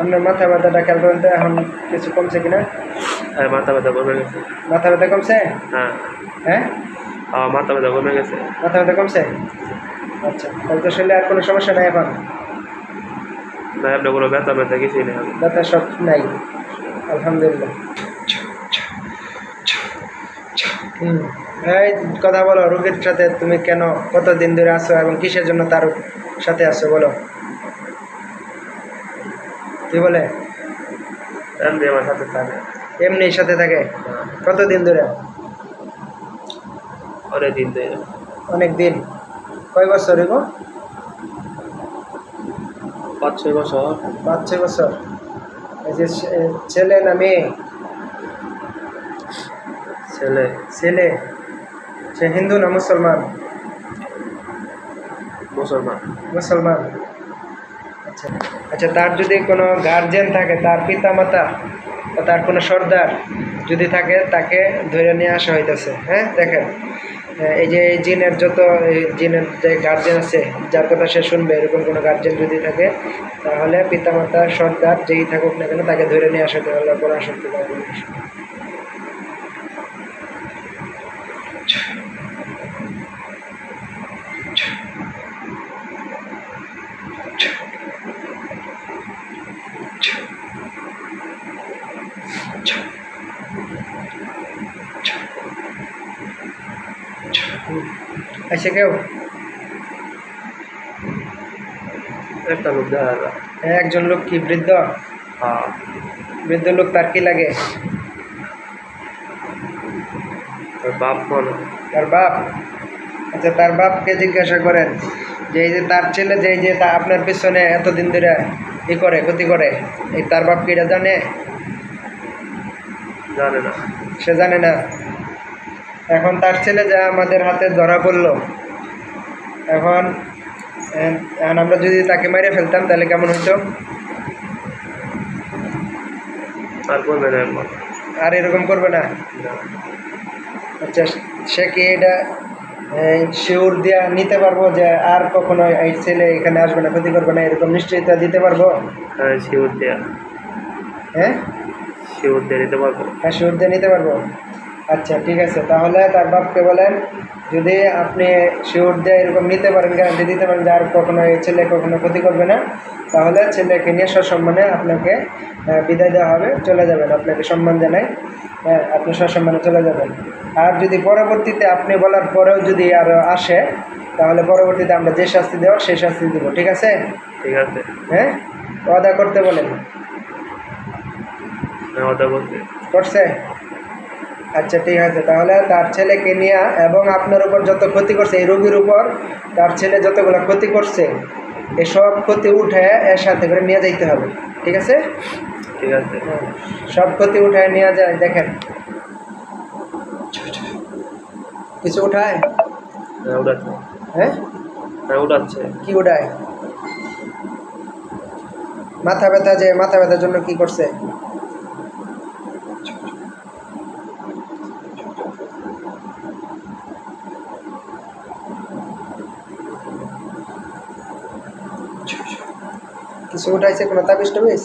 আপনার মাথা ব্যথাটা খেয়াল করেন তো এখন কিছু কমছে কিনা হ্যাঁ মাথা ব্যথা কমে গেছে মাথা ব্যথা কমছে হ্যাঁ হ্যাঁ মাথা ব্যথা কমে গেছে মাথা ব্যথা কমছে আচ্ছা তাহলে তো শরীরে আর কোনো সমস্যা নাই এখন না আপনার কোনো ব্যথা ব্যথা কিছুই নেই ব্যথা সব নাই আলহামদুলিল্লাহ হুম এই কথা বলো রোগীর সাথে তুমি কেন কতদিন ধরে আছো এবং কিসের জন্য তার সাথে আছো বলো। কি বলে? এমনি আমার সাথে থাকে। এমনি সাথে থাকে? কতদিন ধরে? অনেক দিন ধরে। অনেক দিন কয় বছর এগো? পাঁচ ছয় বছর। পাঁচ ছয় বছর। এই যে ছেলে না মেয়ে? ছেলে। ছেলে। সে হিন্দু না মুসলমান? মুসলমান। মুসলমান। আচ্ছা আচ্ছা তার যদি কোনো গার্জেন থাকে, তার পিতা মাতা বা তার কোনো সর্দার যদি থাকে, তাকে ধরে নিয়ে আসা হইতেছে হ্যাঁ দেখেন। এই যে এই জিনের যত জিনের যে গার্জেন আছে, যার কথা সে শুনবে, এরকম কোনো গার্জেন যদি থাকে, তাহলে পিতা মাতা সর্দার যেই থাকুক না কেন, তাকে ধরে নিয়ে আসা হতে হবে কোরআন শক্তি আছে কেউ একটা লোক দেখা হ্যাঁ, একজন লোক কি বৃদ্ধ? হ্যাঁ। বৃদ্ধ লোক তার কি লাগে? ওর বাপ হয়। তার বাপ? আচ্ছা তার বাপকে জিজ্ঞাসা করেন যে এই যে তার ছেলে যে এই যে তা আপনার পিছনে এতদিন ধরে ই করে ক্ষতি করে এই তার বাপ কি এটা জানে? জানে না। সে জানে না। এখন তার ছেলে যা আমাদের হাতে ধরা পড়ল। এখন এখন আমরা যদি তাকে মেরে ফেলতাম তাহলে কেমন হতো আর করবে না আর এরকম করবে না। আচ্ছা সে কি এটা শিওর দিয়া নিতে পারব যে আর কখনো এই ছেলে এখানে আসবে না ক্ষতি করবে না এরকম নিশ্চয়তা দিতে পারব? হ্যাঁ শিউর দেয়া। হ্যাঁ? শিউর দিয়ে নিতে পারব। হ্যাঁ শিওর দিয়ে নিতে পারব। আচ্ছা ঠিক আছে। তাহলে তার বাপকে বলেন যদি আপনি শিওর দিয়ে এরকম নিতে পারেন গ্যারান্টি দিতে পারেন যে আর কখনো এই ছেলে কখনো ক্ষতি করবে না তাহলে ছেলেকে নিয়ে সসম্মানে আপনাকে বিদায় দেওয়া হবে চলে যাবেন আপনাকে সম্মান জানাই। হ্যাঁ আপনি সসম্মানে চলে যাবেন। আর যদি পরবর্তীতে আপনি বলার পরেও যদি আরও আসে তাহলে পরবর্তীতে আমরা যে শাস্তি দেওয়ার সেই শাস্তি দেবো ঠিক আছে? ঠিক আছে। হ্যাঁ? ওয়াদা করতে বলেন। হ্যাঁ করছে? আচ্ছা ঠিক আছে। তাহলে তার ছেলেকে নিয়ে এবং আপনার উপর যত ক্ষতি করছে এই রোগীর উপর তার ছেলে যতগুলো ক্ষতি করছে এসব ক্ষতি উঠে এর সাথে করে নিয়ে যাইতে হবে। ঠিক আছে? ঠিক আছে। সব ক্ষতি উঠায় নিয়ে যায় দেখেন। কিছু উঠায়? হ্যাঁ উঠাচ্ছে। হ্যাঁ? হ্যাঁ উঠাচ্ছে। কি উঠায়? মাথা ব্যথা যে মাথা ব্যথার জন্য কি করছে? কিছু উঠাইছে কোনো তাবিজ টাবিজ?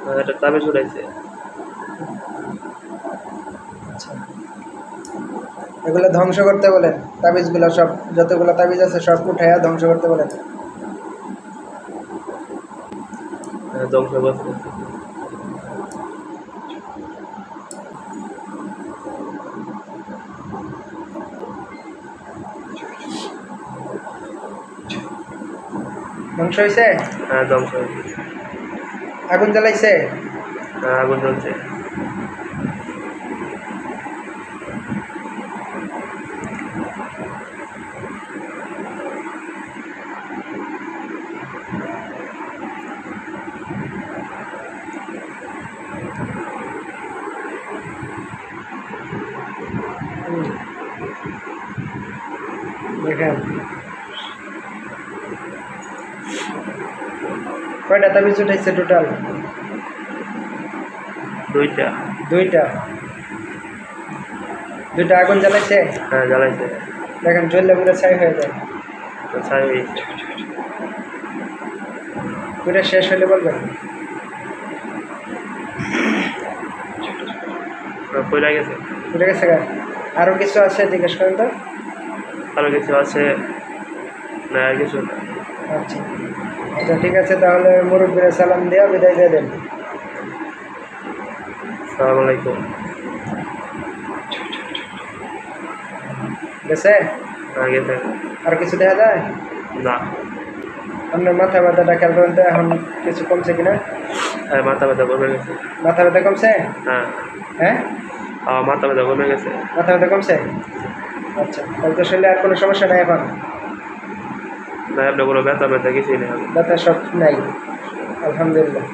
একটা এটা তাবিজ উঠাইছে। আচ্ছা। এগুলো ধ্বংস করতে বলেন তাবিজগুলো সব যতগুলো তাবিজ আছে সব উঠাইয়া ধ্বংস করতে বলেন। হ্যাঁ ধ্বংস করছে ধ্বংস হয়েছে হ্যাঁ ধ্বংস হয়েছে আগুন জ্বালাইছে হ্যাঁ আগুন জ্বলছে হুম। দেখেন কয়টা তাবিজ উঠাইছে টোটাল দুইটা। দুইটা। দুইটা আগুন জ্বালাইছে? হ্যাঁ জ্বালাইছে। দেখেন জ্বললে পুরো ছাই হয়ে যায়। তো ছাই হয়েছে ওইটা শেষ হলে বলবেন? পয়লা গেছে। বুঝে গেছে গা? আরও কিছু আছে জিজ্ঞেস করেন তো? আরও কিছু আছে? না আর কিছু না। আচ্ছা। আচ্ছা ঠিক আছে তাহলে মুরব্বীরা সালাম দেওয়া বিদায় দিয়ে দেন। সালাম আলাইকুম। গেছে? না গেছে। আর কিছু দেখা যায়? না। আপনার মাথা ব্যথাটা খেয়াল করেন তো এখন কিছু কমছে কিনা? হ্যাঁ মাথা ব্যথা কমে গেছে। মাথা ব্যথা কমছে? হ্যাঁ। হ্যাঁ? মাথা ব্যথা কমে গেছে। মাথা ব্যথা কমছে? আচ্ছা তাহলে তো শরীরে আর কোনো সমস্যা নাই এখন। আপনার কোনো ব্যথা ব্যথা কিছুই নেই। ব্যথা সব নাই আলহামদুলিল্লাহ।